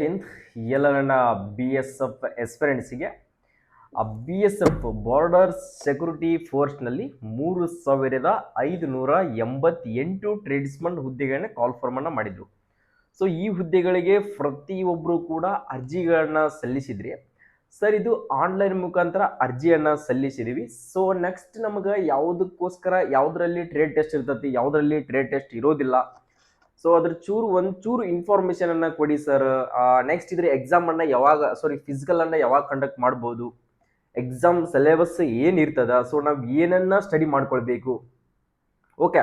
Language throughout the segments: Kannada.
ಹಿಂದ್ ಎಲ್ಲ ನನ್ನ ಬಿ ಎಸ್ ಎಫ್ ಎಸ್ಪೆರೆಂಟ್ಸಿಗೆ ಆ B S F border security ಫೋರ್ಸ್ನಲ್ಲಿ ಮೂರು ಸಾವಿರದ ಐದು ನೂರ ಎಂಬತ್ತೆಂಟು ಟ್ರೇಡ್ಸ್ಮನ್ ಹುದ್ದೆಗಳನ್ನ ಕಾಲ್ ಫಾರ್ಮನ್ನು ಮಾಡಿದರು. ಸೊ ಈ ಹುದ್ದೆಗಳಿಗೆ ಪ್ರತಿಯೊಬ್ಬರು ಕೂಡ ಅರ್ಜಿಗಳನ್ನ ಸಲ್ಲಿಸಿದ್ರಿ. ಸರ್ ಇದು ಆನ್ಲೈನ್ ಮುಖಾಂತರ ಅರ್ಜಿಯನ್ನು ಸಲ್ಲಿಸಿದ್ದೀವಿ ಸೊ ನೆಕ್ಸ್ಟ್ ನಮಗೆ ಯಾವುದಕ್ಕೋಸ್ಕರ, ಯಾವುದರಲ್ಲಿ ಟ್ರೇಡ್ ಟೆಸ್ಟ್ ಇರ್ತತಿ, ಯಾವುದರಲ್ಲಿ ಟ್ರೇಡ್ ಟೆಸ್ಟ್ ಇರೋದಿಲ್ಲ ಸೊ ಅದ್ರ ಚೂರು ಒಂದು ಚೂರು ಇನ್ಫಾರ್ಮೇಶನ್ ಅನ್ನ ಕೊಡಿ ಸರ್ ನೆಕ್ಸ್ಟ್ ಇದ್ರೆ ಎಕ್ಸಾಮ್ ಅನ್ನ ಯಾವಾಗ ಸಾರಿ ಫಿಸಿಕಲ್ ಅನ್ನ ಯಾವಾಗ ಕಂಡಕ್ಟ್ ಮಾಡ್ಬೋದು? ಎಕ್ಸಾಮ್ ಸಿಲೆಬಸ್ ಏನಿರ್ತದ ಸೊ ನಾವು ಏನನ್ನ ಸ್ಟಡಿ ಮಾಡ್ಕೊಳ್ಬೇಕು? ಓಕೆ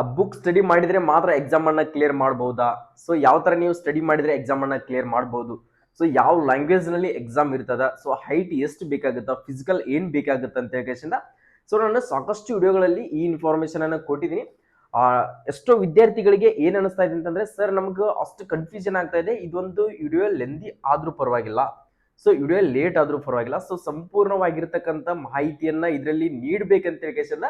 ಆ ಬುಕ್ ಸ್ಟಡಿ ಮಾಡಿದ್ರೆ ಮಾತ್ರ ಎಕ್ಸಾಮ್ ಅನ್ನ ಕ್ಲಿಯರ್ ಮಾಡ್ಬೋದಾ? ಸೊ ಯಾವ ತರ ನೀವು ಸ್ಟಡಿ ಮಾಡಿದ್ರೆ ಎಕ್ಸಾಮ್ ಅನ್ನ ಕ್ಲಿಯರ್ ಮಾಡ್ಬೋದು? ಸೊ ಯಾವ ಲ್ಯಾಂಗ್ವೇಜ್ನಲ್ಲಿ ಎಕ್ಸಾಮ್ ಇರ್ತದ? ಸೊ ಹೈಟ್ ಎಷ್ಟು ಬೇಕಾಗುತ್ತಾ? ಫಿಸಿಕಲ್ ಏನ್ ಬೇಕಾಗುತ್ತೆ ಅಂತ ಹೇಳ್ಕೇಶಿಂದ. ಸೊ ನಾನು ಸಾಕಷ್ಟು ವಿಡಿಯೋಗಳಲ್ಲಿ ಈ ಇನ್ಫಾರ್ಮೇಶನ್ ಅನ್ನ ಕೊಟ್ಟಿದ್ದೀನಿ. ಎಷ್ಟೋ ವಿದ್ಯಾರ್ಥಿಗಳಿಗೆ ಏನ್ ಅನಿಸ್ತಾ ಇದೆ ಅಂತಂದ್ರೆ, ಸರ್, ನಮ್ಗೆ ಅಷ್ಟು ಕನ್ಫ್ಯೂಷನ್ ಆಗ್ತಾ ಇದೆ. ಇದೊಂದು ವಿಡಿಯೋ ಲೆಂದಿ ಆದ್ರೂ ಪರವಾಗಿಲ್ಲ. ಸೊ ವಿಡಿಯೋ ಲೇಟ್ ಆದ್ರೂ ಪರವಾಗಿಲ್ಲ. ಸೊ ಸಂಪೂರ್ಣವಾಗಿರ್ತಕ್ಕಂಥ ಮಾಹಿತಿಯನ್ನ ಇದರಲ್ಲಿ ನೀಡ್ಬೇಕಂತ ಹೇಳ್ಕೇಶನ್ನ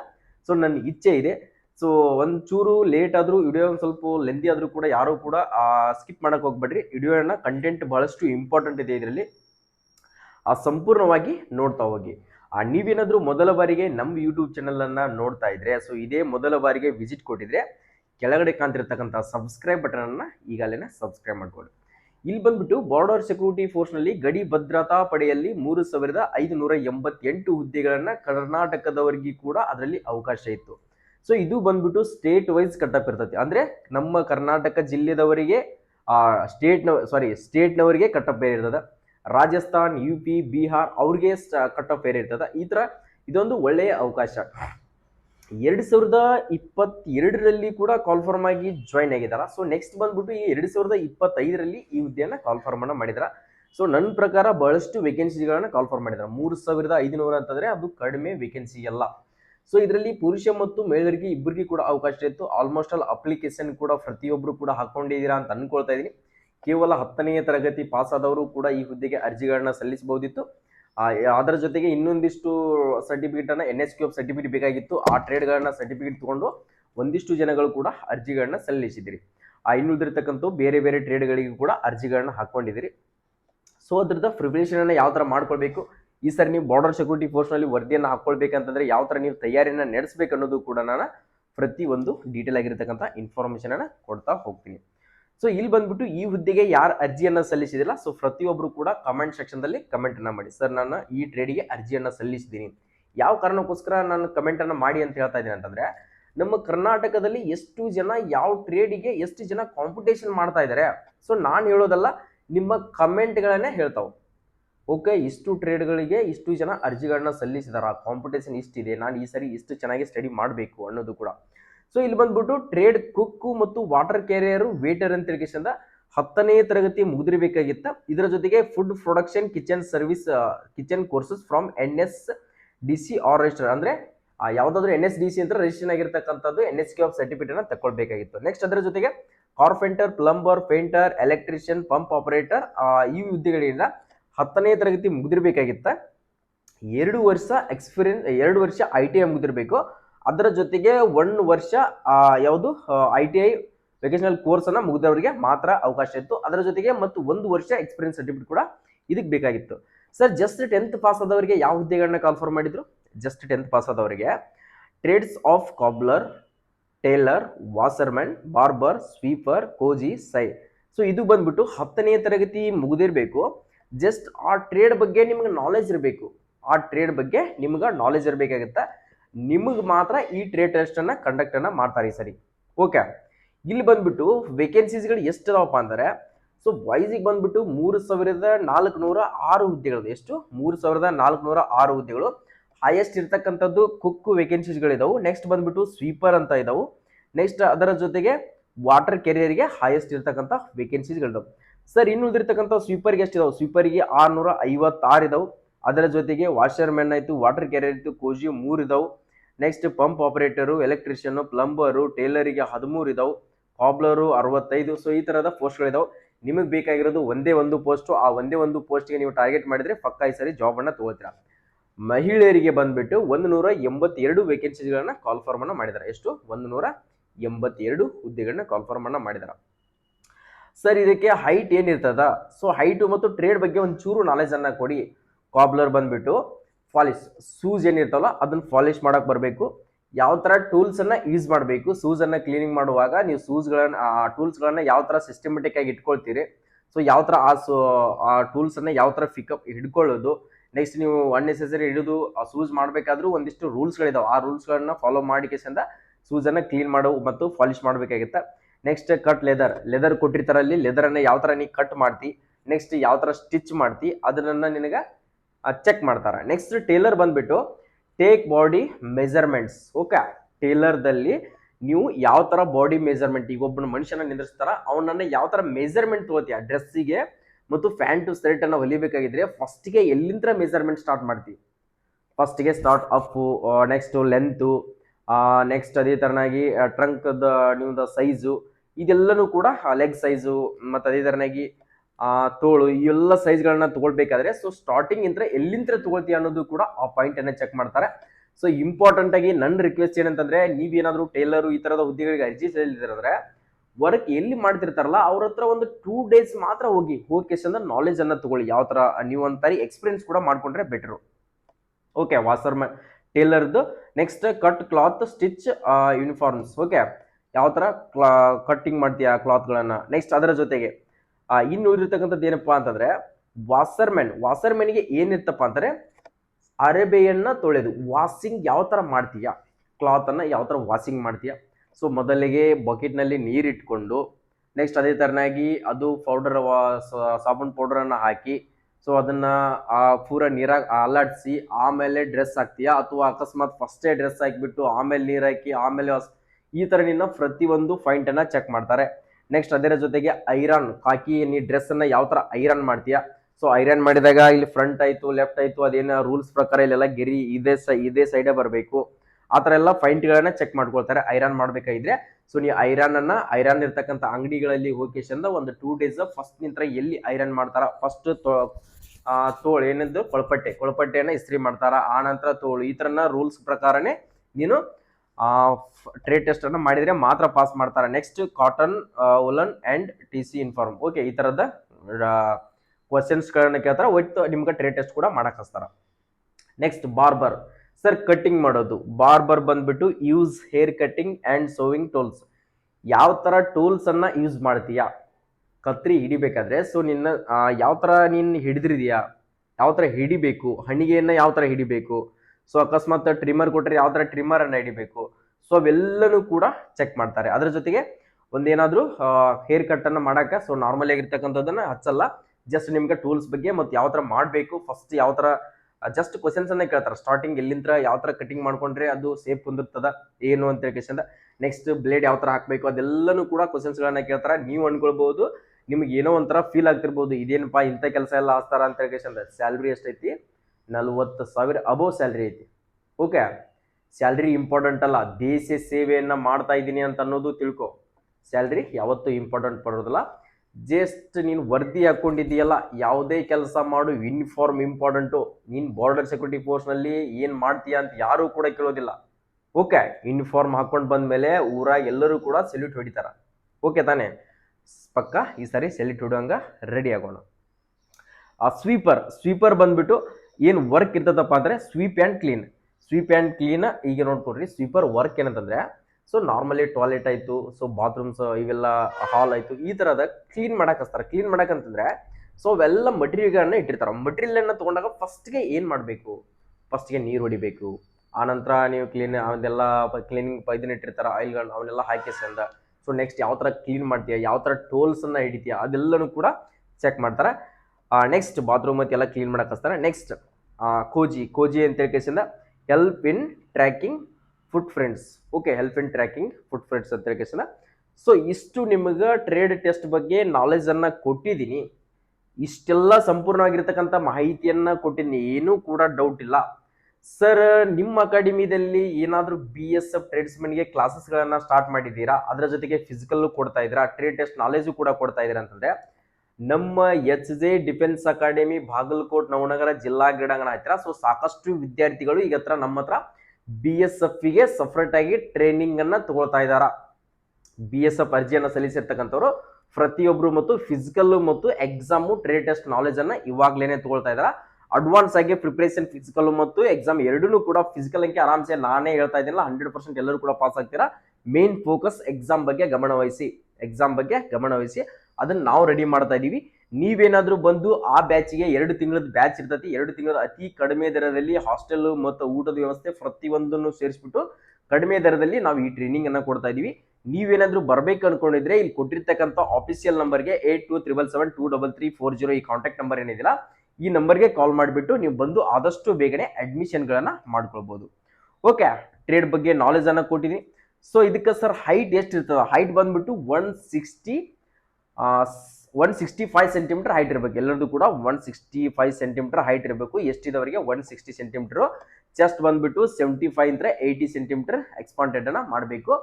ಸೊ ನನ್ನ ಇಚ್ಛೆ ಇದೆ. ಸೊ ಒಂದ್ ಚೂರು ಲೇಟ್ ಆದ್ರೂ ವಿಡಿಯೋ ಒಂದ್ ಸ್ವಲ್ಪ ಲೆಂದಿ ಆದ್ರೂ ಕೂಡ ಯಾರು ಕೂಡ ಸ್ಕಿಪ್ ಮಾಡಕ್ ಹೋಗ್ಬೇಡ್ರಿ. ವಿಡಿಯೋನ ಕಂಟೆಂಟ್ ಬಹಳಷ್ಟು ಇಂಪಾರ್ಟೆಂಟ್ ಇದೆ ಇದರಲ್ಲಿ. ಆ, ಸಂಪೂರ್ಣವಾಗಿ ನೋಡ್ತಾ ಹೋಗಿ. ಆ ನೀವೇನಾದ್ರೂ ಮೊದಲ ಬಾರಿಗೆ ನಮ್ಮ ಯೂಟ್ಯೂಬ್ ಚಾನಲನ್ನು ನೋಡ್ತಾ ಇದ್ರೆ ಸೊ ಇದೇ ಮೊದಲ ಬಾರಿಗೆ ವಿಸಿಟ್ ಕೊಟ್ಟಿದ್ರೆ ಕೆಳಗಡೆ ಕಾಣ್ತಿರ್ತಕ್ಕಂಥ ಸಬ್ಸ್ಕ್ರೈಬ್ ಬಟನನ್ನು ಈಗಲೇ ಸಬ್ಸ್ಕ್ರೈಬ್ ಮಾಡ್ಕೊಳ್ಳಿ. ಇಲ್ಲಿ ಬಂದ್ಬಿಟ್ಟು ಬಾರ್ಡರ್ ಸೆಕ್ಯೂರಿಟಿ ಫೋರ್ಸ್ನಲ್ಲಿ ಗಡಿ ಭದ್ರತಾ ಪಡೆಯಲ್ಲಿ ಮೂರು ಸಾವಿರದ ಐದು ನೂರ ಎಂಬತ್ತೆಂಟು ಹುದ್ದೆಗಳನ್ನು ಕರ್ನಾಟಕದವರಿಗೆ ಕೂಡ ಅದರಲ್ಲಿ ಅವಕಾಶ ಇತ್ತು. ಸೊ ಇದು ಬಂದ್ಬಿಟ್ಟು ಸ್ಟೇಟ್ ವೈಸ್ ಕಟ್ಟಪ್ ಇರ್ತೈತಿ. ಅಂದರೆ ನಮ್ಮ ಕರ್ನಾಟಕ ಜಿಲ್ಲೆದವರಿಗೆ ಸ್ಟೇಟ್ನ ಸಾರಿ ಸ್ಟೇಟ್ನವರಿಗೆ ಕಟ್ಟಪ್ ಬೇರೆ ಇರ್ತದೆ. ರಾಜಸ್ಥಾನ್ ಯು ಪಿ ಬಿಹಾರ್ ಅವ್ರಿಗೆ ಕಟ್ ಆಫ್ ಏರ್ ಇರ್ತದೆ. ಈ ಥರ ಇದೊಂದು ಒಳ್ಳೆಯ ಅವಕಾಶ. ಎರಡು ಸಾವಿರದ ಇಪ್ಪತ್ತೆರಡರಲ್ಲಿ ಕೂಡ ಕಾಲ್ಫಾರ್ಮ್ ಆಗಿ ಜಾಯ್ನ್ ಆಗಿದ್ದಾರೆ? ಸೊ ನೆಕ್ಸ್ಟ್ ಬಂದ್ಬಿಟ್ಟು ಈ ಎರಡು ಸಾವಿರದ ಇಪ್ಪತ್ತೈದರಲ್ಲಿ ಈ ಹುದ್ದೆಯನ್ನ ಕಾಲ್ಫಾರ್ಮ್ ಅನ್ನ ಮಾಡಿದ್ರು? ಸೊ ನನ್ನ ಪ್ರಕಾರ ಬಹಳಷ್ಟು ವೇಕೆನ್ಸಿಗಳನ್ನ ಕಾಲ್ಫಾರ್ಮ್ ಮಾಡಿದ್ದಾರೆ ಮೂರು ಸಾವಿರದ ಐದುನೂರ ಅಂತಂದ್ರೆ ಅದು ಕಡಿಮೆ ವೇಕೆನ್ಸಿ ಅಲ್ಲ ಸೊ ಇದರಲ್ಲಿ ಪುರುಷ ಮತ್ತು ಮಹಿಳೆಯರಿಗೆ ಇಬ್ಬರಿಗೆ ಕೂಡ ಅವಕಾಶ ಇತ್ತು. ಆಲ್ಮೋಸ್ಟ್ ಆಲ್ ಅಪ್ಲಿಕೇಶನ್ ಕೂಡ ಪ್ರತಿಯೊಬ್ಬರು ಕೂಡ ಹಾಕೊಂಡಿದ್ದೀರಾ ಅಂತ ಅನ್ಕೊಳ್ತಾ ಇದ್ದೀನಿ. ಕೇವಲ ಹತ್ತನೆಯ ತರಗತಿ ಪಾಸಾದವರು ಕೂಡ ಈ ಹುದ್ದೆಗೆ ಅರ್ಜಿಗಳನ್ನ ಸಲ್ಲಿಸಬಹುದಿತ್ತು. ಅದರ ಜೊತೆಗೆ ಇನ್ನೊಂದಿಷ್ಟು ಸರ್ಟಿಫಿಕೇಟ್ ಅನ್ನ ಎನ್ ಎಸ್ ಕ್ಯೂ ಸರ್ಟಿಫಿಕೇಟ್ ಬೇಕಾಗಿತ್ತು. ಆ ಟ್ರೇಡ್ಗಳನ್ನ ಸರ್ಟಿಫಿಕೇಟ್ ತಗೊಂಡು ಒಂದಿಷ್ಟು ಜನಗಳು ಕೂಡ ಅರ್ಜಿಗಳನ್ನ ಸಲ್ಲಿಸಿದಿರಿ. ಆ ಇನ್ನುಳಿದಿರ್ತಕ್ಕಂಥ ಬೇರೆ ಬೇರೆ ಟ್ರೇಡ್ಗಳಿಗೆ ಕೂಡ ಅರ್ಜಿಗಳನ್ನ ಹಾಕೊಂಡಿದಿರಿ. ಸೊ ಅದ್ರದ್ದು ಅನ್ನ ಯಾವ ತರ ಮಾಡ್ಕೊಳ್ಬೇಕು? ಈ ಸರಿ ನೀವು ಬಾರ್ಡರ್ ಸೆಕ್ಯೂರಿಟಿ ಫೋರ್ಸ್ನಲ್ಲಿ ವರದಿಯನ್ನ ಹಾಕೊಳ್ಬೇಕಂತಂದ್ರೆ ಯಾವ ತರ ನೀವು ತಯಾರಿಯನ್ನ ನಡೆಸಬೇಕು ಅನ್ನೋದು ಕೂಡ ನಾನು ಪ್ರತಿ ಒಂದು ಡೀಟೇಲ್ ಆಗಿರ್ತಕ್ಕಂಥ ಅನ್ನ ಕೊಡ್ತಾ ಹೋಗ್ತೀನಿ. ಸೊ ಇಲ್ಲಿ ಬಂದ್ಬಿಟ್ಟು ಈ ಹುದ್ದೆಗೆ ಯಾರು ಅರ್ಜಿಯನ್ನ ಸಲ್ಲಿಸಿದಿಲ್ಲ? ಸೊ ಪ್ರತಿಯೊಬ್ಬರು ಕೂಡ ಕಮೆಂಟ್ ಸೆಕ್ಷನ್ ಕಮೆಂಟನ್ನು ಮಾಡಿ. ಸರ್ ನಾನು ಈ ಟ್ರೇಡಿಗೆ ಅರ್ಜಿಯನ್ನ ಸಲ್ಲಿಸಿದ್ದೀನಿ ಯಾವ ಕಾರಣಕ್ಕೋಸ್ಕರ ನಾನು ಕಮೆಂಟನ್ನು ಮಾಡಿ ಅಂತ ಹೇಳ್ತಾ ಇದ್ದೀನಿ ಅಂತಂದ್ರೆ, ನಮ್ಮ ಕರ್ನಾಟಕದಲ್ಲಿ ಎಷ್ಟು ಜನ, ಯಾವ ಟ್ರೇಡಿಗೆ ಎಷ್ಟು ಜನ ಕಾಂಪಿಟೇಷನ್ ಮಾಡ್ತಾ ಇದ್ದಾರೆ ಸೊ ನಾನು ಹೇಳೋದಲ್ಲ, ನಿಮ್ಮ ಕಮೆಂಟ್ಗಳನ್ನೇ ಹೇಳ್ತಾವೆ. ಓಕೆ ಇಷ್ಟು ಟ್ರೇಡ್ಗಳಿಗೆ ಇಷ್ಟು ಜನ ಅರ್ಜಿಗಳನ್ನ ಸಲ್ಲಿಸಿದಾರ. ಕಾಂಪಿಟೇಷನ್ ಇಷ್ಟಿದೆ. ನಾನು ಈ ಸರಿ ಇಷ್ಟು ಚೆನ್ನಾಗಿ ಸ್ಟಡಿ ಮಾಡಬೇಕು ಅನ್ನೋದು ಕೂಡ. ಸೊ ಇಲ್ಲಿ ಬಂದ್ಬಿಟ್ಟು ಟ್ರೇಡ್ ಕುಕ್ಕು ಮತ್ತು ವಾಟರ್ ಕ್ಯಾರಿಯರು ವೇಟರ್ ಅಂತ ತಿಳ್ಕಿಸಿಂದ ಹತ್ತನೇ ತರಗತಿ ಮುಗಿದಿರಬೇಕಾಗಿತ್ತ. ಇದರ ಜೊತೆಗೆ food production kitchen service kitchen courses from N S D C R register ಅಂದ್ರೆ ಯಾವ್ದಾದ್ರು ಎನ್ ಎಸ್ ಡಿ ಸಿ ಅಂತ ರಿಜಿಸ್ಟ್ರೇಷನ್ ಆಗಿರ್ತಕ್ಕಂಥದ್ದು N S K of certificate ಅನ್ನ ತಗೊಳ್ಬೇಕಾಗಿತ್ತು ನೆಕ್ಸ್ಟ್ ಅದರ ಜೊತೆಗೆ carpenter plumber painter electrician pump operator ಈ ಹುದ್ದೆಗಳಿಂದ ಹತ್ತನೇ ತರಗತಿ ಮುಗಿದಿರಬೇಕಾಗಿತ್ತ. ಎರಡು ವರ್ಷ ಎಕ್ಸ್ಪೀರಿಯನ್ಸ್ ಎರಡು ವರ್ಷ ಐ ಟಿ ಐ ಮುಗಿದಿರಬೇಕು. ಅದರ ಜೊತೆಗೆ ಒನ್ ವರ್ಷ ಯಾವುದು I T I vocational course ಅನ್ನ ಮುಗಿದವರಿಗೆ ಮಾತ್ರ ಅವಕಾಶ ಇತ್ತು. ಅದರ ಜೊತೆಗೆ ಮತ್ತು ಒಂದು ವರ್ಷ ಎಕ್ಸ್ಪೀರಿಯನ್ಸ್ ಸರ್ಟಿಫಿಕೇಟ್ ಕೂಡ ಇದಕ್ಕೆ ಬೇಕಾಗಿತ್ತು. ಸರ್ ಜಸ್ಟ್ ಟೆಂತ್ ಪಾಸ್ ಆದವರಿಗೆ ಯಾವ ಹುದ್ದೆಗಳನ್ನ ಕಾನ್ಫರ್ಮ್ ಮಾಡಿದ್ರು? Just tenth pass ಆದವರಿಗೆ trades of cobbler tailor washerman barber sweeper ಕೋಜಿ ಸೈ ಸೊ ಇದು ಬಂದ್ಬಿಟ್ಟು ಹತ್ತನೇ ತರಗತಿ ಮುಗಿದಿರಬೇಕು. ಜಸ್ಟ್ ಆ ಟ್ರೇಡ್ ಬಗ್ಗೆ ನಿಮ್ಗೆ ನಾಲೆಜ್ ಇರಬೇಕು. ಆ ಟ್ರೇಡ್ ಬಗ್ಗೆ ನಿಮ್ಗೆ ನಾಲೆಜ್ ಇರಬೇಕಾಗತ್ತೆ? ನಿಮಗೆ ಮಾತ್ರ ಈ ಟ್ರೇಡ್ ಟೆಸ್ಟ್ ಅನ್ನ ಕಂಡಕ್ಟ್ ಅನ್ನ ಮಾಡ್ತಾರೆ ಈ ಸರಿ. ಓಕೆ ಇಲ್ಲಿ ಬಂದ್ಬಿಟ್ಟು ವೇಕೆನ್ಸೀಸ್ಗಳು ಎಷ್ಟು ಇದಾವಪ್ಪ ಅಂದರೆ ಸೊ ವೈಸಿಗೆ ಬಂದ್ಬಿಟ್ಟು ಮೂರು ಸಾವಿರದ ನಾಲ್ಕುನೂರ ಆರು ಹುದ್ದೆಗಳು ಎಷ್ಟು? ಮೂರು ಸಾವಿರದ ನಾಲ್ಕುನೂರ ಆರು ಹುದ್ದೆಗಳು. ಹೈಯೆಸ್ಟ್ ಇರ್ತಕ್ಕಂಥದ್ದು ಕುಕ್ಕು ವೇಕೆನ್ಸೀಸ್ಗಳಿದಾವೆ ನೆಕ್ಸ್ಟ್ ಬಂದ್ಬಿಟ್ಟು ಸ್ವೀಪರ್ ಅಂತ ಇದಾವೆ. ನೆಕ್ಸ್ಟ್ ಅದರ ಜೊತೆಗೆ ವಾಟರ್ ಕೆರಿಯರ್ಗೆ ಹೈಯೆಸ್ಟ್ ಇರ್ತಕ್ಕಂಥ ವೇಕೆನ್ಸೀಸ್ಗಳಿದಾವೆ ಸರ್ ಇನ್ನು ಉಳಿದಿರ್ತಕ್ಕಂಥ ಸ್ವೀಪರ್ಗೆ ಎಷ್ಟು ಇದಾವೆ ಸ್ವೀಪರ್ಗೆ ಆರುನೂರ ಐವತ್ತಾರು ಇದಾವೆ. ಅದರ ಜೊತೆಗೆ ವಾಷರ್ ಮ್ಯಾನ್ ಆಯಿತು ವಾಟರ್ ಕ್ಯಾರಿಯರ್ ಇತ್ತು ಕೋಜಿ ಮೂರು ಇದಾವೆ. Next pump operator electrician plumber ಟೇಲರಿಗೆ ಹದಿಮೂರು ಇದಾವೆ. ಕಾಬ್ಲರು ಅರವತ್ತೈದು. ಸೊ ಈ ಥರದ ಪೋಸ್ಟ್ಗಳಿದಾವೆ ನಿಮಗೆ ಬೇಕಾಗಿರೋದು ಒಂದೇ ಒಂದು ಪೋಸ್ಟು ಆ ಒಂದೇ ಒಂದು ಪೋಸ್ಟ್ಗೆ ನೀವು ಟಾರ್ಗೆಟ್ ಮಾಡಿದರೆ ಪಕ್ಕ ಈ ಸರಿ ಜಾಬನ್ನು ತೊಗೋತೀರ. ಮಹಿಳೆಯರಿಗೆ ಬಂದ್ಬಿಟ್ಟು ಒಂದು ನೂರ ಎಂಬತ್ತೆರಡು ವೇಕೆನ್ಸಿಗಳನ್ನ ಕಾಲ್ ಅನ್ನ ಮಾಡಿದ್ದಾರೆ ಎಷ್ಟು? ಒಂದು ನೂರ ಎಂಬತ್ತೆರಡು ಹುದ್ದೆಗಳನ್ನ ಕಾಲ್ಫಾರ್ಮನ್ನು ಮಾಡಿದ್ದಾರೆ ಸರ್, ಇದಕ್ಕೆ ಹೈಟ್ ಏನಿರ್ತದ? ಸೊ ಹೈಟು ಮತ್ತು ಟ್ರೇಡ್ ಬಗ್ಗೆ ಒಂದು ಚೂರು ನಾಲೆಜನ್ನು ಕೊಡಿ. ಕಾಬ್ಲರ್ ಬಂದ್ಬಿಟ್ಟು ಫಾಲಿಶ್ ಶೂಸ್ ಏನಿರ್ತಾವಲ್ಲ, ಅದನ್ನ ಫಾಲಿಶ್ ಮಾಡೋಕ್ಕೆ ಬರಬೇಕು. ಯಾವ ಥರ ಟೂಲ್ಸನ್ನು ಯೂಸ್ ಮಾಡಬೇಕು ಶೂಸನ್ನು ಕ್ಲೀನಿಂಗ್ ಮಾಡುವಾಗ ನೀವು ಸೂಸ್ಗಳನ್ನು ಆ ಟೂಲ್ಸ್ಗಳನ್ನು ಯಾವ ಥರ ಸಿಸ್ಟಮೆಟಿಕ್ ಆಗಿ ಇಟ್ಕೊಳ್ತೀರಿ. ಸೊ ಯಾವ ಥರ ಆ ಸೂ, ಆ ಟೂಲ್ಸನ್ನು ಯಾವ ಥರ ಪಿಕಪ್ ಹಿಡ್ಕೊಳ್ಳೋದು. ನೆಕ್ಸ್ಟ್ ನೀವು ಅನ್ನೆಸೆಸರಿ ಹಿಡಿದು, ಆ ಶೂಸ್ ಮಾಡಬೇಕಾದ್ರೂ ಒಂದಿಷ್ಟು ರೂಲ್ಸ್ಗಳಿದಾವೆ ಆ ರೂಲ್ಸ್ಗಳನ್ನ ಫಾಲೋ ಮಾಡಿಕೆಸಿಂದ ಸೂಸನ್ನು ಕ್ಲೀನ್ ಮಾಡೋ ಮತ್ತು ಪಾಲಿಶ್ ಮಾಡಬೇಕಾಗುತ್ತೆ. ನೆಕ್ಸ್ಟ್ ಕಟ್ ಲೆದರ್ ಲೆದರ್ ಕೊಟ್ಟಿರ್ತಾರಲ್ಲಿ ಲೆದರನ್ನು ಯಾವ ಥರ ನೀ ಕಟ್ ಮಾಡ್ತಿ. ನೆಕ್ಸ್ಟ್ ಯಾವ ಥರ ಸ್ಟಿಚ್ ಮಾಡ್ತಿ. ಅದನ್ನು ನಿನಗೆ ಚೆಕ್ ಮಾಡ್ತಾರೆ. ನೆಕ್ಸ್ಟ್ ಟೇಲರ್ ಬಂದ್ಬಿಟ್ಟು ಟೇಕ್ ಬಾಡಿ ಮೆಜರ್ಮೆಂಟ್ಸ್ ಓಕೆ ಟೇಲರ್ದಲ್ಲಿ ನೀವು ಯಾವ ಥರ ಬಾಡಿ ಮೆಜರ್ಮೆಂಟ್ ಈಗ ಒಬ್ಬನ ಮನುಷ್ಯನ ನಿಂದಿರ್ಸ್ತಾರ, ಅವನನ್ನ ಯಾವ ಥರ ಮೆಜರ್ಮೆಂಟ್ ತಗೋತೀಯ? ಡ್ರೆಸ್ಸಿಗೆ ಮತ್ತು ಪ್ಯಾಂಟು ಶರ್ಟನ್ನು ಹೊಲಿಬೇಕಾಗಿದ್ರೆ ಫಸ್ಟಿಗೆ ಎಲ್ಲಿಂದ ಮೆಜರ್ಮೆಂಟ್ ಸ್ಟಾರ್ಟ್ ಮಾಡ್ತೀವಿ ಫಸ್ಟಿಗೆ start up next length next ಅದೇ ಥರನಾಗಿ ಟ್ರಂಕ್ದ ನಿಮ್ದು ಸೈಜು ಇದೆಲ್ಲನೂ ಕೂಡ ಲೆಗ್ ಸೈಜು ಮತ್ತು ಅದೇ ಥರನಾಗಿ ತೋಳು ಈ ಎಲ್ಲ ಸೈಜ್ಗಳನ್ನ ತಗೊಳ್ಬೇಕಾದ್ರೆ ಸೊ ಸ್ಟಾರ್ಟಿಂಗ್ ಇಂತ್ರ ಎಲ್ಲಿಂದ ತಗೊಳ್ತೀಯ ಅನ್ನೋದು ಕೂಡ ಆ ಪಾಯಿಂಟ್ ಅನ್ನ ಚೆಕ್ ಮಾಡ್ತಾರೆ. ಸೊ ಇಂಪಾರ್ಟೆಂಟ್ ಆಗಿ ನನ್ನ ರಿಕ್ವೆಸ್ಟ್ ಏನಂತಂದ್ರೆ ನೀವೇನಾದ್ರೂ ಟೈಲರು ಈ ತರದ ಹುದ್ದೆಗಳಿಗೆ ಅರ್ಜಿ ಸಲ್ಲಿಸಿದ್ರೆ ವರ್ಕ್ ಎಲ್ಲಿ ಮಾಡ್ತಿರ್ತಾರಲ್ಲ ಅವ್ರ ಹತ್ರ ಒಂದು ಟೂ ಡೇಸ್ ಮಾತ್ರ ಹೋಗಿ ಹೋಗಿ ಅಂದ್ರೆ ನಾಲೆಜ್ ಅನ್ನ ತಗೊಳ್ಳಿ. ಯಾವ ತರ ನೀವು ಒಂಥರ ಎಕ್ಸ್ಪೀರಿಯನ್ಸ್ ಕೂಡ ಮಾಡ್ಕೊಂಡ್ರೆ better okay washer ಟೇಲರ್ದು next cut cloth stitch uniforms okay ಯಾವ ಥರ ಕ್ಲಾ ಕಟ್ಟಿಂಗ್ ಮಾಡ್ತೀಯ ಕ್ಲಾತ್ಗಳನ್ನ ನೆಕ್ಸ್ಟ್ ಅದರ ಜೊತೆಗೆ ಆ, ಇನ್ನು ಉಳಿದಿರ್ತಕ್ಕಂಥದ್ದು ಏನಪ್ಪಾ ಅಂತಂದ್ರೆ, ವಾಸರ್ಮೆನ್ ವಾಸರ್ಮೆನ್ಗೆ ಏನಿರ್ತಪ್ಪ ಅಂದ್ರೆ ಅರೆಬೆಯನ್ನ ತೊಳೆದು, ವಾಸಿಂಗ್ ಯಾವ ಥರ ಮಾಡ್ತೀಯ? ಕ್ಲಾತನ್ನು ಯಾವ ಥರ ವಾಸಿಂಗ್ ಮಾಡ್ತೀಯ? ಸೊ, ಮೊದಲಿಗೆ ಬಕೆಟ್ನಲ್ಲಿ ನಲ್ಲಿ ಇಟ್ಕೊಂಡು ನೆಕ್ಸ್ಟ್ ಅದೇ ಥರನಾಗಿ ಅದು ಪೌಡರ್ ಸಾಬೂನ್ ಪೌಡರನ್ನು ಹಾಕಿ, ಸೊ, ಅದನ್ನ ಆ ಪೂರ ನೀರಾಗ ಅಲ್ಲಾಡಿಸಿ, ಆಮೇಲೆ ಡ್ರೆಸ್ ಹಾಕ್ತೀಯಾ? ಅಥವಾ ಅಕಸ್ಮಾತ್ ಫಸ್ಟೇ ಡ್ರೆಸ್ ಹಾಕಿಬಿಟ್ಟು, ಆಮೇಲೆ ನೀರು ಹಾಕಿ, ಆಮೇಲೆ ಈ ಥರ ನಿನ್ನ ಪ್ರತಿಯೊಂದು ಪಾಯಿಂಟನ್ನು ಚೆಕ್ ಮಾಡ್ತಾರೆ. ನೆಕ್ಸ್ಟ್ ಅದರ ಜೊತೆಗೆ ಐರನ್. ಹಾಕಿ ನೀ ಡ್ರೆಸ್ಸನ್ನು ಯಾವ ಥರ ಐರನ್ ಮಾಡ್ತೀಯಾ? ಸೊ ಐರನ್ ಮಾಡಿದಾಗ ಇಲ್ಲಿ ಫ್ರಂಟ್ ಆಯಿತು ಲೆಫ್ಟ್ ಆಯಿತು, ಅದೇನು ರೂಲ್ಸ್ ಪ್ರಕಾರ ಇಲ್ಲೆಲ್ಲ ಗೆರಿ ಇದೇ ಸೈ, ಇದೇ ಸೈಡೇ ಬರಬೇಕು. ಆ ಥರ ಎಲ್ಲ ಪಾಯಿಂಟ್ಗಳನ್ನ ಚೆಕ್ ಮಾಡ್ಕೊಳ್ತಾರೆ. ಐರನ್ ಮಾಡಬೇಕಾದ್ರೆ ಸೊ ನೀವು ಐರನ್ ಅನ್ನ, ಐರನ್ ಇರ್ತಕ್ಕಂಥ ಅಂಗಡಿಗಳಲ್ಲಿ ಹೋಗಿಸಿಂದ ಒಂದು ಟೂ ಡೇಸ್ ಫಸ್ಟ್ ನಿಂತರ ಎಲ್ಲಿ ಐರನ್ ಮಾಡ್ತಾರ? ಫಸ್ಟ್ ತೋಳು ಏನಂದು ಕೊಳಪಟ್ಟೆ. ಕೊಳಪಟ್ಟೆಯನ್ನ ಇಸ್ತ್ರಿ ಮಾಡ್ತಾರ. ಆ ನಂತರ ತೋಳು. ಈ ಥರನ ರೂಲ್ಸ್ ಪ್ರಕಾರನೇ ನೀನು ಟ್ರೇಡ್ ಟೆಸ್ಟ್ ಅನ್ನು ಮಾಡಿದ್ರೆ ಮಾತ್ರ ಪಾಸ್ ಮಾಡ್ತಾರೆ. Next cotton woollen and T C inform okay ಈ ಥರದ ಕ್ವಶನ್ಸ್ಗಳನ್ನ ಕೇಳ್ತಾರೆ. ಒಟ್ಟು ನಿಮ್ಗೆ ಟ್ರೇಡ್ ಟೆಸ್ಟ್ ಕೂಡ ಮಾಡಕ್ ಹಸ್ತಾರ. ನೆಕ್ಸ್ಟ್ ಬಾರ್ಬರ್ ಸರ್ ಕಟ್ಟಿಂಗ್ ಮಾಡೋದು. ಬಾರ್ಬರ್ ಬಂದ್ಬಿಟ್ಟು use hair cutting and shaving tools ಯಾವ ಥರ ಟೂಲ್ಸನ್ನು ಯೂಸ್ ಮಾಡ್ತೀಯಾ? ಕತ್ರಿ ಹಿಡಿಬೇಕಾದ್ರೆ ಸೊ ನಿನ್ನ ಯಾವ ಥರ ನೀನು ಹಿಡಿದಿರಿದೆಯಾ? ಯಾವ ಥರ ಹಿಡಿಬೇಕು? ಹಣಿಗೆಯನ್ನು ಯಾವ ಥರ ಹಿಡಿಬೇಕು? ಸೊ ಅಕಸ್ಮಾತ್ ಟ್ರಿಮ್ಮರ್ ಕೊಟ್ಟರೆ ಯಾವ ಥರ ಟ್ರಿಮ್ಮರನ್ನು ಹಿಡಿಬೇಕು? ಸೊ ಅವೆಲ್ಲನೂ ಕೂಡ ಚೆಕ್ ಮಾಡ್ತಾರೆ. ಅದರ ಜೊತೆಗೆ ಒಂದೇನಾದರೂ ಹೇರ್ ಕಟ್ಟನ್ನು ಮಾಡೋಕ್ಕೆ ಸೊ ನಾರ್ಮಲ್ ಆಗಿರ್ತಕ್ಕಂಥದ್ದನ್ನು ಹಚ್ಚಲ್ಲ. ಜಸ್ಟ್ ನಿಮ್ಗೆ ಟೂಲ್ಸ್ ಬಗ್ಗೆ ಮತ್ತು ಯಾವ ಥರ ಮಾಡಬೇಕು ಫಸ್ಟ್ ಯಾವ ಥರ ಜಸ್ಟ್ ಕ್ವಶನ್ಸ್ ಅನ್ನ ಕೇಳ್ತಾರೆ. ಸ್ಟಾರ್ಟಿಂಗ್ ಎಲ್ಲಿಂದ ಯಾವ ಥರ ಕಟಿಂಗ್ ಮಾಡ್ಕೊಂಡ್ರೆ ಅದು ಸೇಫ್ ಕುಂದಿರ್ತದ, ಏನು ಅಂತ ಹೇಳ್ಕೇಶಂದ ನೆಕ್ಸ್ಟ್ ಬ್ಲೇಡ್ ಯಾವ ಥರ ಹಾಕಬೇಕು, ಅದೆಲ್ಲನೂ ಕೂಡ ಕ್ವಶನ್ಸ್ಗಳನ್ನ ಕೇಳ್ತಾರೆ. ನೀವು ಅನ್ಕೊಳ್ಬಹುದು ನಿಮ್ಗೆ ಏನೋ ಒಂಥರ ಫೀಲ್ ಆಗ್ತಿರ್ಬೋದು. ಇದೇನಪ್ಪ ಇಂಥ ಕೆಲಸ ಎಲ್ಲ ಆಸ್ತಾರ ಅಂತ ಹೇಳ್ಕೇಶಂದ ಸ್ಯಾಲ್ರಿ ಎಷ್ಟೈತಿ? ನಲ್ವತ್ತು ಸಾವಿರ ಅಬೋವ್ ಸ್ಯಾಲ್ರಿ ಐತಿ. ಓಕೆ ಸ್ಯಾಲ್ರಿ ಇಂಪಾರ್ಟೆಂಟ್ ಅಲ್ಲ. ದೇಶ ಸೇವೆಯನ್ನು ಮಾಡ್ತಾ ಇದ್ದೀನಿ ಅಂತ ಅನ್ನೋದು ತಿಳ್ಕೊ. ಸ್ಯಾಲ್ರಿ ಯಾವತ್ತೂ ಇಂಪಾರ್ಟೆಂಟ್ ಪಡೋದಿಲ್ಲ. ಜಸ್ಟ್ ನೀನು ವರದಿ ಹಾಕ್ಕೊಂಡಿದ್ದೀಯಲ್ಲ ಯಾವುದೇ ಕೆಲಸ ಮಾಡು ಯೂನಿಫಾರ್ಮ್ ಇಂಪಾರ್ಟೆಂಟು ನೀನು ಬಾರ್ಡರ್ ಸೆಕ್ಯೂರಿಟಿ ಫೋರ್ಸ್ನಲ್ಲಿ ಏನು ಮಾಡ್ತೀಯ ಅಂತ ಯಾರೂ ಕೂಡ ಕೇಳೋದಿಲ್ಲ. ಓಕೆ ಯೂನಿಫಾರ್ಮ್ ಬಂದ ಮೇಲೆ ಊರಾಗ ಎಲ್ಲರೂ ಕೂಡ ಸೆಲ್ಯೂಟ್ ಹೊಡಿತಾರೆ. ಓಕೆ ತಾನೆ? ಪಕ್ಕ ಈ ಸಾರಿ ಸೆಲ್ಯೂಟ್ ಹೊಡುವಂಗ ರೆಡಿ ಆಗೋಣ. ಆ ಸ್ವೀಪರ್ ಸ್ವೀಪರ್ ಬಂದ್ಬಿಟ್ಟು ಏನು ವರ್ಕ್ ಇರ್ತದಪ್ಪ ಅಂದರೆ sweep and clean sweep and clean ಈಗ ನೋಡ್ಕೊಡ್ರಿ ಸ್ವೀಪರ್ ವರ್ಕ್ ಏನಂತಂದ್ರೆ ಸೊ ನಾರ್ಮಲಿ ಟಾಯ್ಲೆಟ್ ಆಯಿತು ಸೊ ಬಾತ್ರೂಮ್ಸ್ ಇವೆಲ್ಲ ಹಾಲ್ ಆಯಿತು, ಈ ಥರದ ಕ್ಲೀನ್ ಮಾಡಕ್ಕೆ ಹಚ್ತಾರೆ. ಕ್ಲೀನ್ ಮಾಡಕ್ಕಂತಂದ್ರೆ ಸೊ ಅವೆಲ್ಲ ಮಟೀರಿಯಲ್ಗಳನ್ನ ಇಟ್ಟಿರ್ತಾರೆ. ಮಟೀರಿಯಲನ್ನು ತೊಗೊಂಡಾಗ ಫಸ್ಟ್ಗೆ ಏನು ಮಾಡಬೇಕು? ಫಸ್ಟ್ಗೆ ನೀರು ಹೊಡಿಬೇಕು. ಆನಂತರ ನೀವು ಕ್ಲೀನ್ ಅವನ್ನೆಲ್ಲ ಕ್ಲೀನಿಂಗ್ ಇದನ್ನ ಇಟ್ಟಿರ್ತಾರೆ ಆಯಿಲ್ಗಳನ್ನ ಅವನ್ನೆಲ್ಲ ಹಾಕಿ ಸಂದ ಸೊ ನೆಕ್ಸ್ಟ್ ಯಾವ ಥರ ಕ್ಲೀನ್ ಮಾಡ್ತೀಯ ಯಾವ ಥರ ಟೋಲ್ಸನ್ನು ಹಿಡಿತೀಯ, ಅದೆಲ್ಲನೂ ಕೂಡ ಚೆಕ್ ಮಾಡ್ತಾರೆ. ನೆಕ್ಸ್ಟ್ ಬಾತ್ರೂಮ್ ಮತ್ತು ಕ್ಲೀನ್ ಮಾಡಕ್ಕೆ ಹಚ್ತಾರೆ. ನೆಕ್ಸ್ಟ್ ಕೋಜಿ ಕೋಜಿ ಅಂತ ಕೇಸಿಂದ help in tracking foot friends okay help in tracking foot friends ಅಂತ ಕೇಸಿಂದ ಸೊ ಇಷ್ಟು ನಿಮಗೆ ಟ್ರೇಡ್ ಟೆಸ್ಟ್ ಬಗ್ಗೆ ನಾಲೆಜನ್ನು ಕೊಟ್ಟಿದ್ದೀನಿ ಇಷ್ಟೆಲ್ಲ ಸಂಪೂರ್ಣವಾಗಿರ್ತಕ್ಕಂಥ ಮಾಹಿತಿಯನ್ನು ಕೊಟ್ಟಿದ್ದೀನಿ ಏನೂ ಕೂಡ ಡೌಟ್ ಇಲ್ಲ. ಸರ್ ನಿಮ್ಮ ಅಕಾಡೆಮಿದಲ್ಲಿ ಏನಾದರೂ ಬಿ ಎಸ್ ಎಫ್ ಟ್ರೇಡ್ಸ್ಮನ್ಗೆ ಕ್ಲಾಸಸ್ಗಳನ್ನು ಸ್ಟಾರ್ಟ್ ಮಾಡಿದ್ದೀರಾ? ಅದರ ಜೊತೆಗೆ ಫಿಸಿಕಲ್ಲು ಕೊಡ್ತಾ ಇದ್ದೀರಾ? ಟ್ರೇಡ್ ಟೆಸ್ಟ್ ನಾಲೆಜು ಕೂಡ ಕೊಡ್ತಾ ಇದ್ದೀರಾ ಅಂತಂದರೆ ನಮ್ಮ H J defence academy Bagalkot, Navanagar ಜಿಲ್ಲಾ ಕ್ರೀಡಾಂಗಣ ಹತ್ತಿರ. ಸೊ ಸಾಕಷ್ಟು ವಿದ್ಯಾರ್ಥಿಗಳು ಈಗ ಹತ್ರ ನಮ್ಮ ಹತ್ರ ಬಿ ಎಸ್ ಎಫ್ಗೆ ಸಪ್ರೇಟ್ ಆಗಿ ಟ್ರೈನಿಂಗ್ ಅನ್ನ ತಗೊಳ್ತಾ ಇದ್ದಾರ ಬಿ ಎಸ್ ಎಫ್ ಅರ್ಜಿಯನ್ನು ಸಲ್ಲಿಸಿರ್ತಕ್ಕಂಥವ್ರು ಪ್ರತಿಯೊಬ್ರು ಮತ್ತು ಫಿಸಿಕಲ್ ಮತ್ತು ಎಕ್ಸಾಮು ಟ್ರೇಡ್ ಟೆಸ್ಟ್ ನಾಲೆಜ್ ಅನ್ನ ಇವಾಗ್ಲೇನೆ ತಗೊಳ್ತಾ ಇದಾರ. ಅಡ್ವಾನ್ಸ್ ಆಗಿ ಪ್ರಿಪರೇಷನ್ ಫಿಸಿಕಲ್ ಮತ್ತು ಎಕ್ಸಾಮ್ ಎರಡೂ ಕೂಡ ಫಿಸಿಕಲ್ ಅಂಕೆ ಆರಾಮ್ಸೆ ನಾನೇ ಹೇಳ್ತಾ ಇದ್ದೀನಲ್ಲ ಹಂಡ್ರೆಡ್ ಪರ್ಸೆಂಟ್ ಎಲ್ಲರೂ ಕೂಡ ಪಾಸ್ ಆಗ್ತೀರಾ. ಮೇನ್ ಫೋಕಸ್ ಎಕ್ಸಾಮ್ ಬಗ್ಗೆ ಗಮನವಹಿಸಿ ಎಕ್ಸಾಮ್ ಬಗ್ಗೆ ಗಮನ ವಹಿಸಿ ಅದನ್ನ ನಾವು ರೆಡಿ ಮಾಡ್ತಾ ಇದೀವಿ ನೀವೇನಾದ್ರೂ ಬಂದು ಆ ಬ್ಯಾಚಿಗೆ ಎರಡು ತಿಂಗಳದ ಬ್ಯಾಚ್ ಇರ್ತೈತಿ. ಎರಡು ತಿಂಗಳ ಅತಿ ಕಡಿಮೆ ದರದಲ್ಲಿ ಹಾಸ್ಟೆಲ್ ಮತ್ತು ಊಟದ ವ್ಯವಸ್ಥೆ ಪ್ರತಿಯೊಂದನ್ನು ಸೇರಿಸ್ಬಿಟ್ಟು ಕಡಿಮೆ ದರದಲ್ಲಿ ನಾವು ಈ ಟ್ರೈನಿಂಗ್ ಅನ್ನ ಕೊಡ್ತಾ ಇದೀವಿ ನೀವೇನಾದ್ರೂ ಬರ್ಬೇಕು ಅನ್ಕೊಂಡಿದ್ರೆ ಇಲ್ಲಿ ಕೊಟ್ಟಿರ್ತಕ್ಕಂಥ ಆಫೀಸಿಯಲ್ ನಂಬರ್ಗೆ eight two triple seven two double three four zero ಈ ಕಾಂಟ್ಯಾಕ್ಟ್ ನಂಬರ್ ಏನಿದಿಲ್ಲ ಈ ನಂಬರ್ಗೆ ಕಾಲ್ ಮಾಡಿಬಿಟ್ಟು ನೀವು ಬಂದು ಆದಷ್ಟು ಬೇಗನೆ ಅಡ್ಮಿಷನ್ಗಳನ್ನು ಮಾಡ್ಕೊಳ್ಬೋದು. ಓಕೆ ಟ್ರೇಡ್ ಬಗ್ಗೆ ನಾಲೆಜ್ ಅನ್ನ ಕೊಟ್ಟಿದ್ದೀನಿ. ಸೊ ಇದಕ್ಕೆ ಸರ್ ಹೈಟ್ ಎಷ್ಟು ಇರ್ತದೆ ಹೈಟ್ ಬಂದ್ಬಿಟ್ಟು one sixty one sixty five centimetre height ಇರಬೇಕು. ಎಲ್ಲರದು ಕೂಡ one sixty five centimetre height ಇರಬೇಕು. ಎಷ್ಟಿದವರಿಗೆ? ಒನ್ ಸಿಕ್ಸ್ಟಿ ಸೆಂಟಿಮೀಟರ್ ಚೆಸ್ಟ್ ಬಂದ್ಬಿಟ್ಟು ಸೆವೆಂಟಿ ಫೈವ್ ಅಂದ್ರೆ ಏಯ್ಟಿ ಸೆಂಟಿಮೀಟರ್ ಎಕ್ಸ್ಪಾಂಡೆಡ್ ಅನ್ನ ಮಾಡಬೇಕು.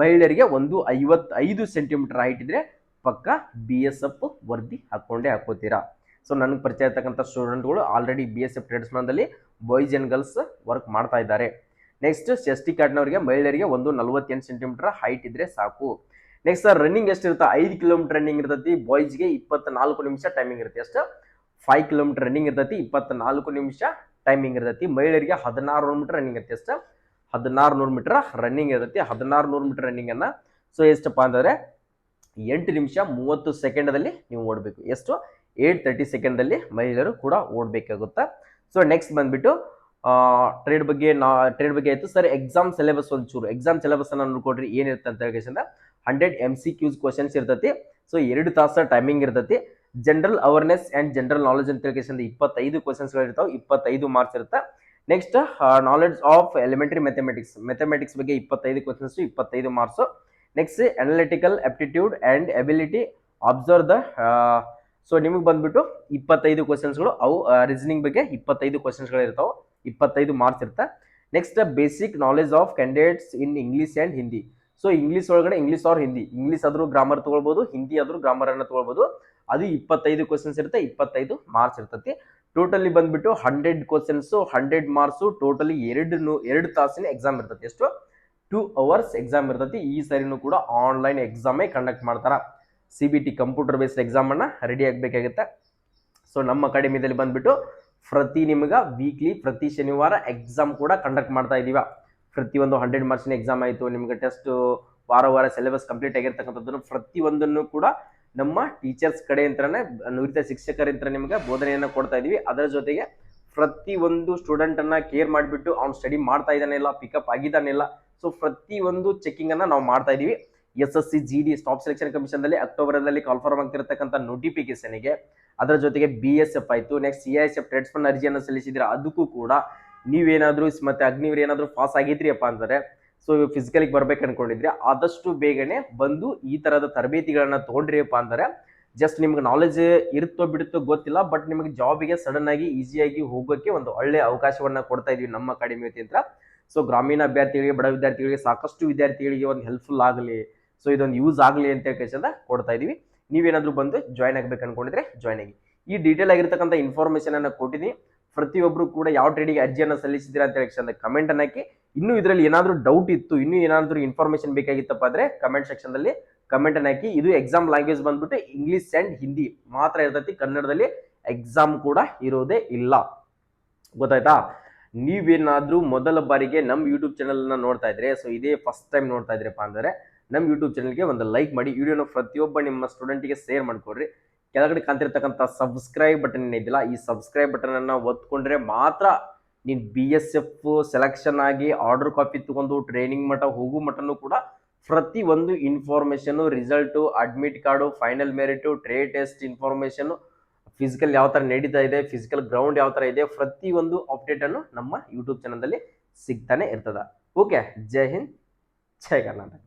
ಮಹಿಳೆಯರಿಗೆ ಒಂದು ಐವತ್ತೈದು ಸೆಂಟಿಮೀಟರ್ ಹೈಟ್ ಇದ್ರೆ ಪಕ್ಕ ಬಿ ಎಸ್ ಎಫ್ ವರದಿ ಹಾಕೊಂಡೇ ಹಾಕೋತೀರಾ. ಸೊ ನನಗೆ ಪರಿಚಯ ಇರ್ತಕ್ಕಂಥ ಸ್ಟೂಡೆಂಟ್ಗಳು ಆಲ್ರೆಡಿ ಬಿ ಎಸ್ ಎಫ್ ಟ್ರೇಡ್ಸ್ಮನ್ದಲ್ಲಿ ಬಾಯ್ಸ್ ಆ್ಯಂಡ್ ಗರ್ಲ್ಸ್ ವರ್ಕ್ ಮಾಡ್ತಾ ಇದ್ದಾರೆ. ನೆಕ್ಸ್ಟ್ ಎಸ್ ಟಿ ಕಾರ್ಡ್ನವರಿಗೆ ಮಹಿಳೆಯರಿಗೆ ಒಂದು ನಲವತ್ತೆಂಟು ಸೆಂಟಿಮೀಟರ್ ಹೈಟ್ ಇದ್ರೆ ಸಾಕು. ನೆಕ್ಸ್ಟ್ ಸರ್ ರನ್ನಿಂಗ್ ಎಷ್ಟಿರುತ್ತೆ ಐದು ಕಿಲೋಮೀಟರ್ ರನ್ನಿಂಗ್ ಇರ್ತೈತಿ ಬಾಯ್ಸ್ಗೆ ಇಪ್ಪತ್ನಾಲ್ಕು ನಿಮಿಷ ಟೈಮಿಂಗ್ ಇರುತ್ತೆ ಎಷ್ಟು ಫೈವ್ ಕಿಲೋಮೀಟರ್ ರನ್ನಿಂಗ್ ಇರ್ತೈತಿ, ಇಪ್ಪತ್ನಾಲ್ಕು ನಿಮಿಷ ಟೈಮಿಂಗ್ ಇರ್ತೈತಿ. ಮಹಿಳೆಯರಿಗೆ ಹದಿನಾರು ನೂರು ಮೀಟರ್ ರನ್ನಿಂಗ್ ಇರುತ್ತೆ ಎಷ್ಟು ಹದಿನಾರು ನೂರು ಮೀಟರ್ ರನ್ನಿಂಗ್ ಇರ್ತೈತಿ. ಹದಿನಾರು ನೂರು ಮೀಟರ್ ರನ್ನಿಂಗನ್ನು ಸೊ ಎಷ್ಟಪ್ಪ ಅಂತಂದ್ರೆ, ಎಂಟು ನಿಮಿಷ ಮೂವತ್ತು ಸೆಕೆಂಡದಲ್ಲಿ ನೀವು ಓಡಬೇಕು. ಎಷ್ಟು? ಏಟ್ ತರ್ಟಿ ಸೆಕೆಂಡಲ್ಲಿ ಮಹಿಳೆಯರು ಕೂಡ ಓಡಬೇಕಾಗುತ್ತೆ. ಸೊ ನೆಕ್ಸ್ಟ್ ಬಂದ್ಬಿಟ್ಟು ಟ್ರೇಡ್ ಬಗ್ಗೆ ನಾ ಟ್ರೇಡ್ ಬಗ್ಗೆ ಆಯಿತು. ಸರ್ ಎಕ್ಸಾಮ್ ಸಿಲೆಬಸ್ ಒಂಚೂರು. ಎಕ್ಸಾಮ್ ಸಿಲೆಬಸ್ ಅನ್ನು ನೋಡ್ಕೊಡ್ರಿ, ಏನಿರುತ್ತೆ ಅಂತ ಹೇಳಿ hundred M C Qs questions ಇರ್ತೈತಿ. ಸೊ ಎರಡು ತಾಸು ಟೈಮಿಂಗ್ ಇರ್ತೈತಿ. General awareness and general knowledge ಅಂತ ಹೇಳಿ ಇಪ್ಪತ್ತೈದು ಕ್ವಶನ್ಸ್ಗಳು ಇರ್ತಾವೆ ಇಪ್ಪತ್ತೈದು ಮಾರ್ಕ್ಸ್ ಇರುತ್ತೆ. Next knowledge of elementary mathematics mathematics ಬಗ್ಗೆ ಇಪ್ಪತ್ತೈದು ಕ್ವಶನ್ಸ್ ಇಪ್ಪತ್ತೈದು marks next analytical aptitude and ability observe the so ನಿಮಗೆ ಬಂದ್ಬಿಟ್ಟು ಇಪ್ಪತ್ತೈದು ಕ್ವಶನ್ಸ್ಗಳು ಅವು ರೀಸನಿಂಗ್ ಬಗ್ಗೆ ಇಪ್ಪತ್ತೈದು ಕ್ವಶನ್ಸ್ಗಳು ಇರ್ತಾವೆ. ಇಪ್ಪತ್ತೈದು ಮಾರ್ಕ್ಸ್ ಇರುತ್ತೆ. Next basic knowledge of candidates in English and Hindi so English ಒಳಗಡೆ ಇಂಗ್ಲೀಷ್ ಅವ್ರ ಹಿಂದಿ ಇಂಗ್ಲೀಷ್ ಆದ್ರೂ ಗ್ರಾಮರ್ ತಗೊಳ್ಬೋದು ಹಿಂದಿ ಆದ್ರೂ ಗ್ರಾಮರ್ ಅನ್ನ ತಗೊಳ್ಬೋದು. ಅದು ಇಪ್ಪತ್ತೈದು ಕ್ವಶನ್ಸ್ ಇರುತ್ತೆ, ಇಪ್ಪತ್ತೈದು ಮಾರ್ಕ್ಸ್ ಇರ್ತತಿ. ಟೋಟಲಿ ಬಂದ್ಬಿಟ್ಟು hundred questions hundred marks totally ಎರಡು ಎರಡು ತಾಸಿನ ಎಕ್ಸಾಮ್ ಇರ್ತತಿ. ಎಷ್ಟು? ಟೂ ಅವರ್ಸ್ ಎಕ್ಸಾಮ್ ಇರ್ತತಿ. ಈ ಸರಿನೂ ಕೂಡ ಆನ್ಲೈನ್ ಎಕ್ಸಾಮೇ ಕಂಡಕ್ಟ್ ಮಾಡ್ತಾರ. C B T computer based exam ಅನ್ನ ರೆಡಿ ಆಗಬೇಕಾಗುತ್ತೆ. ಸೊ ನಮ್ಮ ಅಕಾಡೆಮಿದಲ್ಲಿ ಬಂದ್ಬಿಟ್ಟು ಪ್ರತಿ ನಿಮಗೆ ವೀಕ್ಲಿ ಪ್ರತಿ ಶನಿವಾರ ಎಕ್ಸಾಮ್ ಕೂಡ ಕಂಡಕ್ಟ್ ಮಾಡ್ತಾ ಇದೀವ. ಪ್ರತಿಯೊಂದು ಹಂಡ್ರೆಡ್ ಮಾರ್ಕ್ಸಿನ ಎಕ್ಸಾಮ್ ಆಯಿತು, ನಿಮಗೆ ಟೆಸ್ಟ್ ವಾರ ವಾರ ಸಿಲೆಬಸ್ ಕಂಪ್ಲೀಟ್ ಆಗಿರ್ತಕ್ಕಂಥದ್ದನ್ನು ಪ್ರತಿಯೊಂದನ್ನು ಕೂಡ ನಮ್ಮ ಟೀಚರ್ಸ್ ಕಡೆ ಕಡೆಯಿಂದನೇ ನುರಿತ ಶಿಕ್ಷಕರಿಂದ ನಿಮಗೆ ಬೋಧನೆಯನ್ನು ಕೊಡ್ತಾ ಇದ್ದೀವಿ ಅದರ ಜೊತೆಗೆ ಪ್ರತಿ ಒಂದು ಸ್ಟೂಡೆಂಟ್ ಅನ್ನ ಕೇರ್ ಮಾಡಿಬಿಟ್ಟು ಅವ್ನು ಸ್ಟಡಿ ಮಾಡ್ತಾ ಇದ್ದಾನೆ ಇಲ್ಲ ಪಿಕಪ್ ಆಗಿದ್ದಾನೆ ಇಲ್ಲ ಸೊ ಪ್ರತಿ ಒಂದು ಚೆಕಿಂಗ್ ಅನ್ನ ನಾವು ಮಾಡ್ತಾ ಇದೀವಿ. S S C G D staff selection ಕಮಿಷನ್ದಲ್ಲಿ ಅಕ್ಟೋಬರ್ದಲ್ಲಿ ಕಾಲ್ಫಾರ್ಮ್ ಆಗ್ತಿರತಕ್ಕಂಥ ನೋಟಿಫಿಕೇಶನ್ಗೆ ಅದರ ಜೊತೆಗೆ ಬಿ ಎಸ್ ಎಫ್ ಆಯಿತು. Next C S F trades ಅರ್ಜಿಯನ್ನು ಸಲ್ಲಿಸಿದ್ರೆ ಅದಕ್ಕೂ ಕೂಡ ನೀವೇನಾದರೂ ಮತ್ತೆ ಅಗ್ನಿವೀರ್ ಏನಾದರೂ ಪಾಸ್ ಆಗಿದ್ರಿಯಪ್ಪ ಅಂದರೆ ಸೊ ಫಿಸಿಕಲಿಗೆ ಬರ್ಬೇಕು ಅನ್ಕೊಂಡಿದ್ರೆ ಆದಷ್ಟು ಬೇಗನೆ ಬಂದು ಈ ತರದ ತರಬೇತಿಗಳನ್ನ ತಗೊಂಡ್ರಿಯಪ್ಪ ಅಂದರೆ ಜಸ್ಟ್ ನಿಮ್ಗೆ ನಾಲೆಜ್ ಇರುತ್ತೋ ಬಿಡುತ್ತೋ ಗೊತ್ತಿಲ್ಲ ಬಟ್ ನಿಮಗೆ ಜಾಬಿಗೆ ಸಡನ್ ಆಗಿ ಈಸಿಯಾಗಿ ಹೋಗೋಕ್ಕೆ ಒಂದು ಒಳ್ಳೆ ಅವಕಾಶವನ್ನ ಕೊಡ್ತಾ ಇದೀವಿ ನಮ್ಮ ಅಕಾಡೆಮಿ ವತಿಯಿಂದ ಸೊ ಗ್ರಾಮೀಣ ಅಭ್ಯರ್ಥಿಗಳಿಗೆ, ಬಡ ವಿದ್ಯಾರ್ಥಿಗಳಿಗೆ, ಸಾಕಷ್ಟು ವಿದ್ಯಾರ್ಥಿಗಳಿಗೆ ಒಂದು ಹೆಲ್ಪ್ಫುಲ್ ಆಗಲಿ ಸೊ ಇದೊಂದು ಯೂಸ್ ಆಗಲಿ ಅಂತ ಕೇಳಿಸಿದ ಕೊಡ್ತಾ ಇದೀವಿ. ನೀವೇನಾದ್ರೂ ಬಂದು ಜಾಯ್ನ್ ಆಗ್ಬೇಕು ಅನ್ಕೊಂಡಿದ್ರೆ ಜಾಯ್ನ್ ಆಗಿ. ಈ ಡೀಟೇಲ್ ಆಗಿರ್ತಕ್ಕಂಥ ಇನ್ಫಾರ್ಮೇಶನ್ ಅನ್ನ ಕೊಟ್ಟಿದ್ದೀನಿ ಪ್ರತಿಯೊಬ್ರು ಕೂಡ ಯಾವ ಟ್ರೇಡಿಗೆ ಅರ್ಜಿಯನ್ನು ಸಲ್ಲಿಸಿದ್ದೀರಾ ಅಂತ ಹೇಳಿ ಕಮೆಂಟ್ ಅನ್ನ ಹಾಕಿ. ಇನ್ನೂ ಇದರಲ್ಲಿ ಏನಾದರೂ ಡೌಟ್ ಇತ್ತು, ಇನ್ನೂ ಏನಾದರೂ ಇನ್ಫಾರ್ಮೇಶನ್ ಬೇಕಾಗಿತ್ತಪ್ಪ ಅಂದ್ರೆ ಕಮೆಂಟ್ ಸೆಕ್ಷನ್ದಲ್ಲಿ ಕಮೆಂಟ್ ಅನ್ನ ಹಾಕಿ. ಇದು ಎಕ್ಸಾಮ್ ಲ್ಯಾಂಗ್ವೇಜ್ ಬಂದ್ಬಿಟ್ಟು ಇಂಗ್ಲಿಷ್ ಅಂಡ್ ಹಿಂದಿ ಮಾತ್ರ ಇರ್ತೈತಿ. ಕನ್ನಡದಲ್ಲಿ ಎಕ್ಸಾಮ್ ಕೂಡ ಇರೋದೇ ಇಲ್ಲ. ಗೊತ್ತಾಯ್ತಾ? ನೀವೇನಾದರೂ ಮೊದಲ ಬಾರಿಗೆ ನಮ್ಮ ಯೂಟ್ಯೂಬ್ ಚಾನಲ್ನ ನೋಡ್ತಾ ಇದ್ರೆ ಸೊ ಇದೇ ಫಸ್ಟ್ ಟೈಮ್ ನೋಡ್ತಾ ಇದ್ರಪ್ಪ ಅಂದರೆ ನಮ್ಮ ಯೂಟ್ಯೂಬ್ ಚಾನಲ್ಗೆ ಒಂದು ಲೈಕ್ ಮಾಡಿ. ವಿಡಿಯೋನ ಪ್ರತಿಯೊಬ್ಬ ನಿಮ್ಮ ಸ್ಟೂಡೆಂಟಿಗೆ ಶೇರ್ ಮಾಡ್ಕೊಡ್ರಿ. ಕೆಳಗಡೆ ಕಾಣ್ತಿರ್ತಕ್ಕಂಥ ಸಬ್ಸ್ಕ್ರೈಬ್ ಬಟನ್ ಏನಿದಿಲ್ಲ ಈ ಸಬ್ಸ್ಕ್ರೈಬ್ ಬಟನ್ ಅನ್ನ ಒತ್ಕೊಂಡ್ರೆ ಮಾತ್ರ ನೀನು ಬಿ ಎಸ್ ಎಫ್ ಸೆಲೆಕ್ಷನ್ ಆಗಿ ಆರ್ಡರ್ ಕಾಪಿ ತಗೊಂಡು ಟ್ರೈನಿಂಗ್ ಮಟ್ಟ ಹೋಗೋ ಮಟ್ಟನೂ ಕೂಡ ಪ್ರತಿ ಒಂದು information result admit card final merit trade test information physical ಯಾವ ಥರ ನಡೀತಾ ಇದೆ ಫಿಸಿಕಲ್ ಗ್ರೌಂಡ್ ಯಾವ ಥರ ಇದೆ ಪ್ರತಿ ಒಂದು ಅಪ್ಡೇಟನ್ನು ನಮ್ಮ ಯೂಟ್ಯೂಬ್ ಚಾನಲ್ದಲ್ಲಿ ಸಿಗ್ತಾನೆ ಇರ್ತದೆ. ಓಕೆ ಜೈ ಹಿಂದ್, ಜೈ ಕರ್ನಾಟಕ.